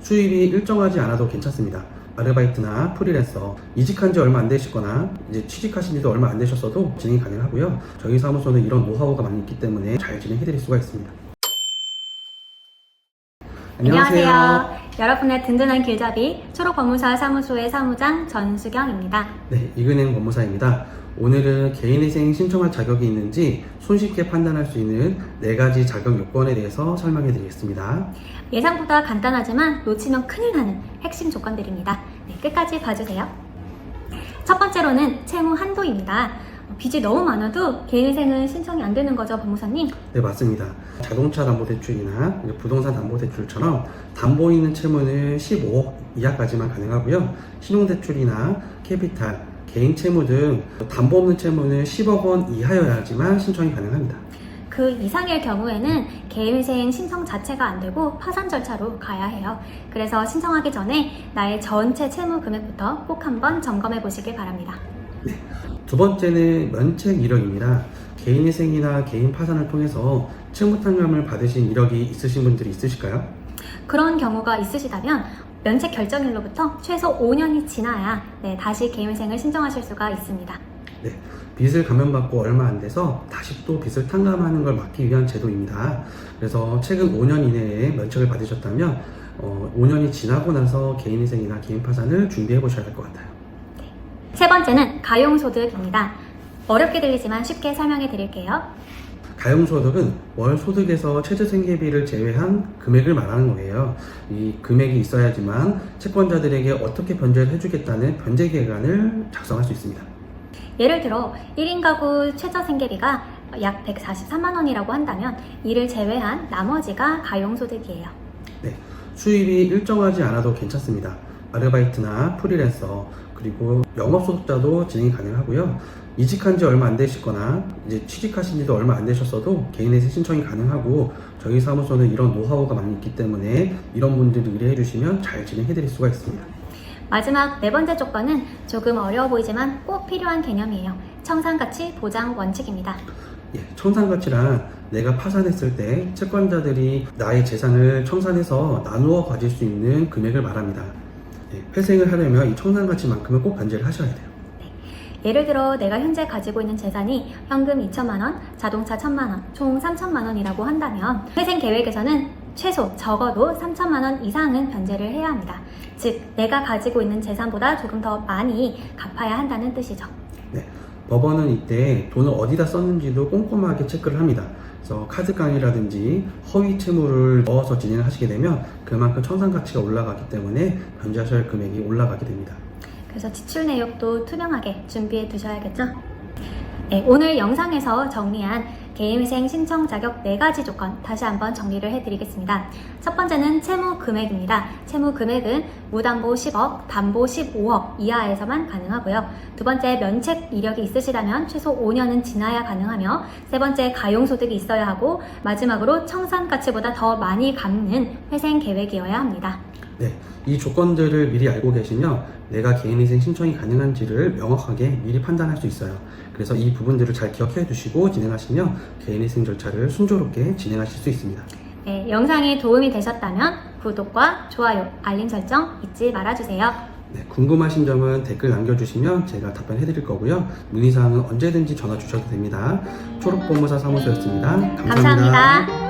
수입이 일정하지 않아도 괜찮습니다. 아르바이트나 프리랜서, 이직한 지 얼마 안 되시거나 이제 취직하신 지도 얼마 안 되셨어도 진행이 가능하고요. 저희 사무소는 이런 노하우가 많이 있기 때문에 잘 진행해 드릴 수가 있습니다. 안녕하세요. 여러분의 든든한 길잡이 초록법무사 사무소의 사무장 전수경입니다. 네, 이근행 법무사입니다. 오늘은 개인회생 신청할 자격이 있는지 손쉽게 판단할 수 있는 네 가지 자격 요건에 대해서 설명해 드리겠습니다. 예상보다 간단하지만 놓치면 큰일 나는 핵심 조건들입니다. 네, 끝까지 봐주세요. 첫 번째로는 채무 한도입니다. 어, 빚이 너무 많아도 개인회생은 신청이 안 되는 거죠, 법무사님? 네, 맞습니다. 자동차 담보대출이나 부동산 담보대출처럼 담보 있는 채무는 15억 이하까지만 가능하고요. 신용대출이나 캐피탈, 개인 채무 등 담보 없는 채무는 10억 원 이하여야지만 신청이 가능합니다. 그 이상일 경우에는 개인회생 신청 자체가 안 되고 파산 절차로 가야 해요. 그래서 신청하기 전에 나의 전체 채무 금액부터 꼭 한번 점검해 보시길 바랍니다. 두 번째는 면책 이력입니다. 개인회생이나 개인 파산을 통해서 채무탕감을 받으신 이력이 있으신 분들이 있으실까요? 그런 경우가 있으시다면 면책 결정일로부터 최소 5년이 지나야 네, 다시 개인회생을 신청하실 수가 있습니다. 네, 빚을 감면받고 얼마 안 돼서 다시 또 빚을 탕감하는 걸 막기 위한 제도입니다. 그래서 최근 5년 이내에 면책을 받으셨다면 어, 5년이 지나고 나서 개인회생이나 개인 파산을 준비해 보셔야 될것 같아요. 세 번째는 가용소득입니다. 어렵게 들리지만 쉽게 설명해 드릴게요. 가용소득은 월 소득에서 최저생계비를 제외한 금액을 말하는 거예요. 이 금액이 있어야지만 채권자들에게 어떻게 변제를 해주겠다는 변제 계획안을 작성할 수 있습니다. 예를 들어 1인 가구 최저 생계비가 약 143만 원이라고 한다면 이를 제외한 나머지가 가용소득이에요. 네, 수입이 일정하지 않아도 괜찮습니다. 아르바이트나 프리랜서 그리고 영업소득자도 진행이 가능하고요. 이직한 지 얼마 안 되시거나 이제 취직하신 지도 얼마 안 되셨어도 개인회생 신청이 가능하고 저희 사무소는 이런 노하우가 많이 있기 때문에 이런 분들이 의뢰해 주시면 잘 진행해 드릴 수가 있습니다. 마지막 네 번째 조건은 조금 어려워 보이지만 꼭 필요한 개념이에요. 청산가치 보장 원칙입니다. 예, 청산가치란 내가 파산했을 때 채권자들이 나의 재산을 청산해서 나누어 가질 수 있는 금액을 말합니다. 예, 회생을 하려면 이 청산가치만큼은 꼭 변제를 하셔야 돼요. 예를 들어 내가 현재 가지고 있는 재산이 현금 2천만 원, 자동차 1천만 원, 총 3천만 원이라고 한다면 회생 계획에서는 최소 적어도 3천만 원 이상은 변제를 해야 합니다. 즉 내가 가지고 있는 재산보다 조금 더 많이 갚아야 한다는 뜻이죠. 네, 법원은 이때 돈을 어디다 썼는지도 꼼꼼하게 체크를 합니다. 그래서 카드 강의라든지 허위 채무를 넣어서 진행하시게 되면 그만큼 청산 가치가 올라가기 때문에 변제하셔야 할 금액이 올라가게 됩니다. 그래서 지출 내역도 투명하게 준비해 두셔야겠죠? 네, 오늘 영상에서 정리한 개인회생 신청 자격 4가지 조건 다시 한번 정리를 해드리겠습니다. 첫 번째는 채무 금액입니다. 채무 금액은 무담보 10억, 담보 15억 이하에서만 가능하고요. 두 번째 면책 이력이 있으시다면 최소 5년은 지나야 가능하며 세 번째 가용소득이 있어야 하고 마지막으로 청산 가치보다 더 많이 갚는 회생 계획이어야 합니다. 네, 이 조건들을 미리 알고 계시면 내가 개인회생 신청이 가능한지를 명확하게 미리 판단할 수 있어요. 그래서 이 부분들을 잘 기억해 두시고 진행하시면 개인회생 절차를 순조롭게 진행하실 수 있습니다. 네, 영상이 도움이 되셨다면 구독과 좋아요, 알림 설정 잊지 말아주세요. 네, 궁금하신 점은 댓글 남겨주시면 제가 답변해 드릴 거고요. 문의사항은 언제든지 전화 주셔도 됩니다. 초록법무사 사무소였습니다 감사합니다. 감사합니다.